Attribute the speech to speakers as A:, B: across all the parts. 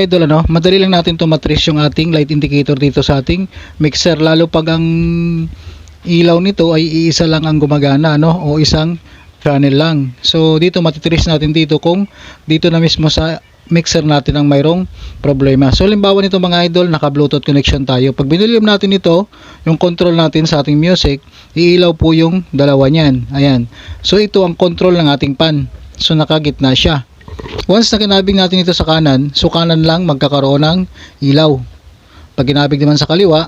A: Idol ano, madali lang natin to matrace yung ating light indicator dito sa ating mixer lalo pag ang ilaw nito ay iisa lang ang gumagana no o isang channel lang. So dito matitrace natin dito kung dito na mismo sa mixer natin ang mayroong problema. So limbawa nito mga idol, naka Bluetooth connection tayo. Pag binulim natin ito, yung control natin sa ating music, iilaw po yung dalawa niyan. Ayan. So ito ang control ng ating pan. So nakagitna siya. Once na kinabig natin ito sa kanan, so kanan lang magkakaroon ng ilaw. Pag kinabig naman sa kaliwa,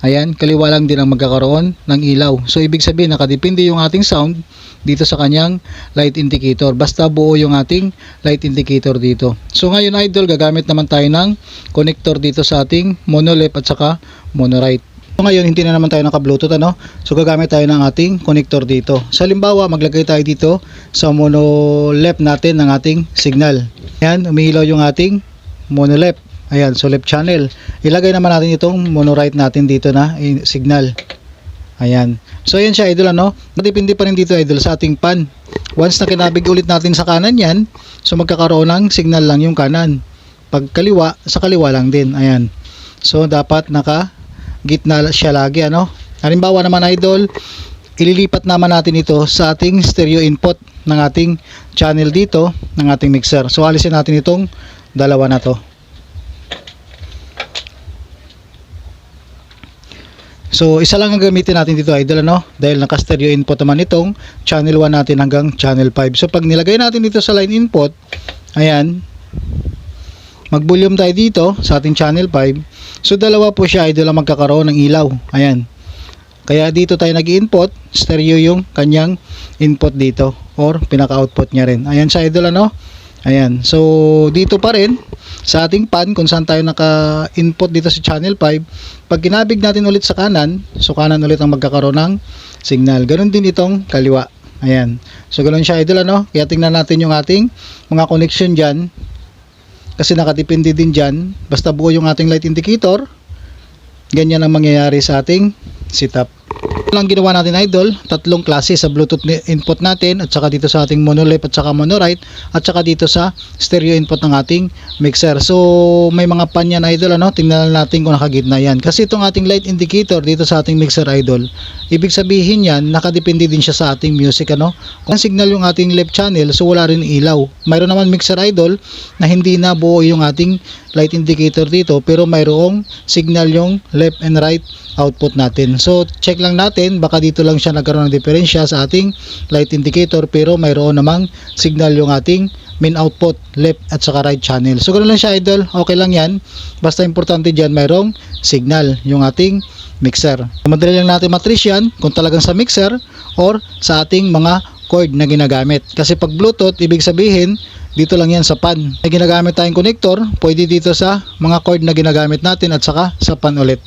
A: ayan, kaliwa lang din ang magkakaroon ng ilaw. So ibig sabihin, nakadepende yung ating sound dito sa kanyang light indicator. Basta buo yung ating light indicator dito. So ngayon idol, gagamit naman tayo ng connector dito sa ating mono left at saka mono right. So ngayon, hindi na naman tayo naka-bluetooth ano. So gagamit tayo ng ating connector dito. Sa halimbawa, maglagay tayo dito sa mono left natin ng ating signal. Ayan, umihilaw yung ating mono left. Ayan, so left channel. Ilagay naman natin itong mono right natin dito na eh, signal. Ayan. So ayan siya idol ano. Depende pa rin dito idol sa ating pan. Once na kinabig ulit natin sa kanan yan, so magkakaroon ng signal lang yung kanan. Pag kaliwa, sa kaliwa lang din. Ayan. So dapat naka gitna siya lagi ano. Halimbawa naman idol, ililipat naman natin ito sa ating stereo input ng ating channel dito ng ating mixer. So alisin natin itong dalawa na to. So, isa lang ang gamitin natin dito idol ano dahil naka stereo input naman itong channel 1 natin hanggang channel 5. So, pag nilagay natin dito sa line input, ayan, mag-volume tayo dito sa ating channel 5. So, dalawa po siya idol ang magkakaroon ng ilaw. Ayan. Kaya dito tayo nag-input, stereo yung kanyang input dito or pinaka-output niya rin. Ayan sa idol ano. Ayan. So, dito pa rin sa ating pan kung saan tayo naka-input dito sa channel 5. Pag kinabig natin ulit sa kanan, so kanan ulit ang magkakaroon ng signal. Ganon din itong kaliwa. Ayan. So, ganon siya idol ano. Kaya tingnan natin yung ating mga connection dyan. Kasi nakadepende din dyan. Basta buo yung ating light indicator. Ganyan ang mangyayari sa ating setup. Lang ginawa natin idol, tatlong klase sa Bluetooth input natin at saka dito sa ating mono left at saka mono right at saka dito sa stereo input ng ating mixer. So may mga pan yan idol ano, tingnan natin kung nakagitna yan. Kasi itong ating light indicator dito sa ating mixer idol, ibig sabihin yan, nakadepende din siya sa ating music ano. Kung signal yung ating left channel, so wala rin ilaw. Mayroon naman mixer idol na hindi na buo yung ating light indicator dito pero mayroong signal yung left and right output natin. So check lang natin baka dito lang siya nagkaroon ng diferensya sa ating light indicator pero mayroon namang signal yung ating main output left at saka right channel. So ganoon lang siya idol. Okay lang yan. Basta importante diyan mayroong signal yung ating mixer. Madali lang natin matrace yan kung talagang sa mixer or sa ating mga cord na ginagamit. Kasi pag Bluetooth, ibig sabihin, dito lang yan sa pan. May ginagamit tayong connector, pwede dito sa mga cord na ginagamit natin at saka sa pan ulit.